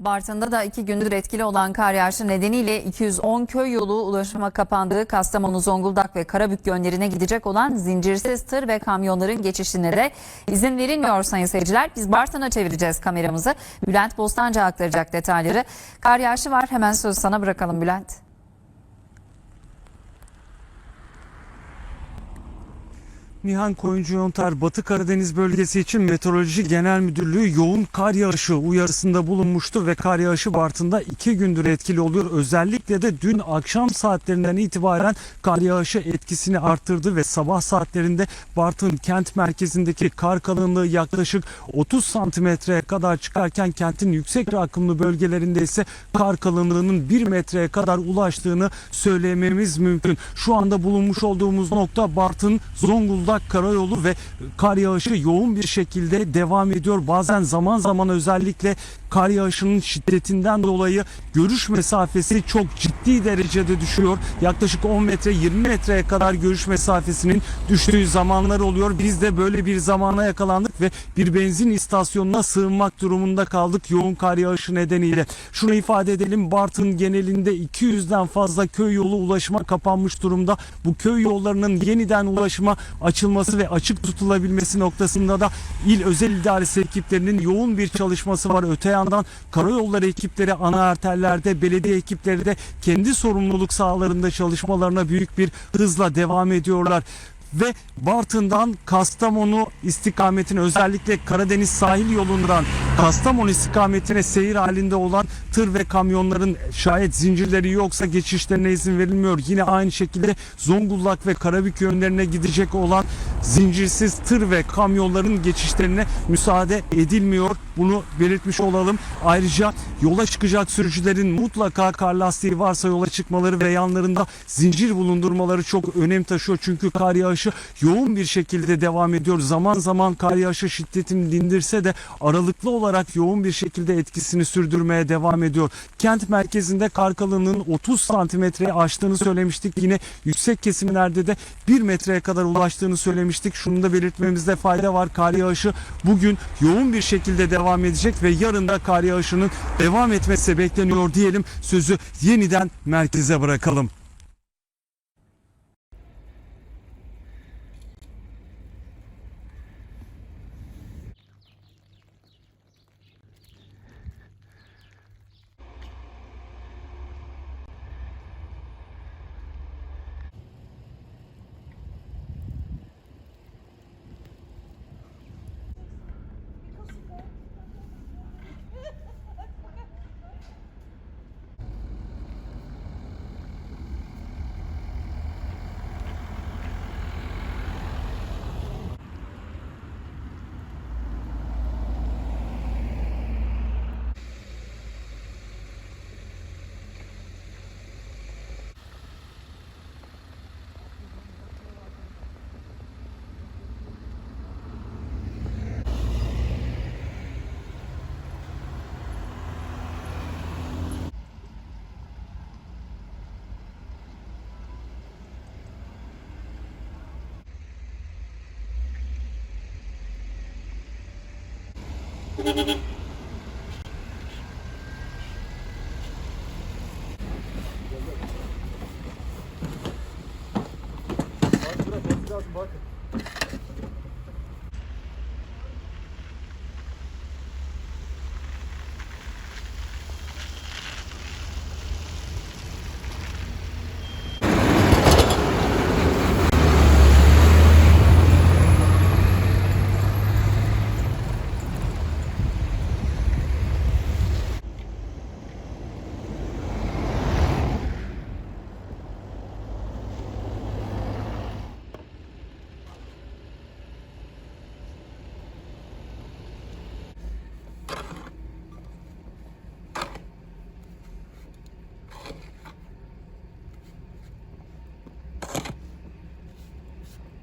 Bartın'da da iki gündür etkili olan kar yağışı nedeniyle 210 köy yolu ulaşıma kapandığı Kastamonu, Zonguldak ve Karabük yönlerine gidecek olan zincirsiz tır ve kamyonların geçişine de izin verilmiyor sayın seyirciler. Biz Bartın'a çevireceğiz kameramızı. Bülent Bostancı aktaracak detayları. Kar yağışı var hemen söz sana bırakalım Bülent. Nihan Koyuncu Yontar Batı Karadeniz bölgesi için Meteoroloji Genel Müdürlüğü yoğun kar yağışı uyarısında bulunmuştu ve kar yağışı Bartın'da iki gündür etkili oluyor. Özellikle de dün akşam saatlerinden itibaren kar yağışı etkisini arttırdı ve sabah saatlerinde Bartın kent merkezindeki kar kalınlığı yaklaşık 30 santimetreye kadar çıkarken kentin yüksek rakımlı bölgelerinde ise kar kalınlığının 1 metreye kadar ulaştığını söylememiz mümkün. Şu anda bulunmuş olduğumuz nokta Bartın Zonguldak Karayolu ve kar yağışı yoğun bir şekilde devam ediyor. Bazen zaman zaman özellikle kar yağışının şiddetinden dolayı görüş mesafesi çok ciddi derecede düşüyor. Yaklaşık 10 metre 20 metreye kadar görüş mesafesinin düştüğü zamanlar oluyor. Biz de böyle bir zamana yakalandık ve bir benzin istasyonuna sığınmak durumunda kaldık yoğun kar yağışı nedeniyle. Şunu ifade edelim Bartın genelinde 200'den fazla köy yolu ulaşıma kapanmış durumda. Bu köy yollarının yeniden ulaşıma açılması ve açık tutulabilmesi noktasında da il özel idaresi ekiplerinin yoğun bir çalışması var. Öte yandan karayolları ekipleri ana arterlerde, belediye ekipleri de kendi sorumluluk sahalarında çalışmalarına büyük bir hızla devam ediyorlar. Ve Bartın'dan Kastamonu istikametine özellikle Karadeniz sahil yolundan Kastamonu istikametine seyir halinde olan tır ve kamyonların şayet zincirleri yoksa geçişlerine izin verilmiyor. Yine aynı şekilde Zonguldak ve Karabük yönlerine gidecek olan zincirsiz tır ve kamyonların geçişlerine müsaade edilmiyor. Bunu belirtmiş olalım. Ayrıca yola çıkacak sürücülerin mutlaka kar lastiği varsa yola çıkmaları ve yanlarında zincir bulundurmaları çok önem taşıyor. Çünkü kar yağışı yoğun bir şekilde devam ediyor. Zaman zaman kar yağışı şiddetini dindirse de aralıklı olarak yoğun bir şekilde etkisini sürdürmeye devam ediyor. Kent merkezinde kar kalınlığının 30 santimetreyi aştığını söylemiştik. Yine yüksek kesimlerde de 1 metreye kadar ulaştığını söylemiştik. Şunu da belirtmemizde fayda var. Kar yağışı bugün yoğun bir şekilde devam edecek ve yarın da kar yağışının devam etmesi bekleniyor diyelim. Sözü yeniden merkeze bırakalım. Bak şuraya bak biraz bakın.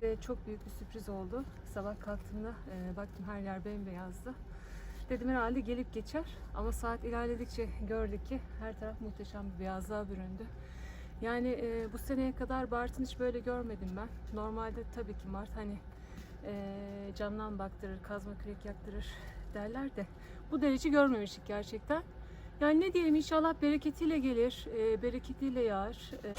Ve çok büyük bir sürpriz oldu. Sabah kalktığımda e, baktım her yer bembeyazdı. Dedim herhalde gelip geçer ama saat ilerledikçe gördük ki her taraf muhteşem bir beyazlığa büründü. Yani e, bu seneye kadar Bartın hiç böyle görmedim ben. Normalde tabii ki Mart hani e, camdan baktırır, kazma kürek yaktırır derler de bu derece görmemiştik gerçekten. Yani ne diyelim inşallah bereketiyle gelir, e, bereketiyle yağar. E,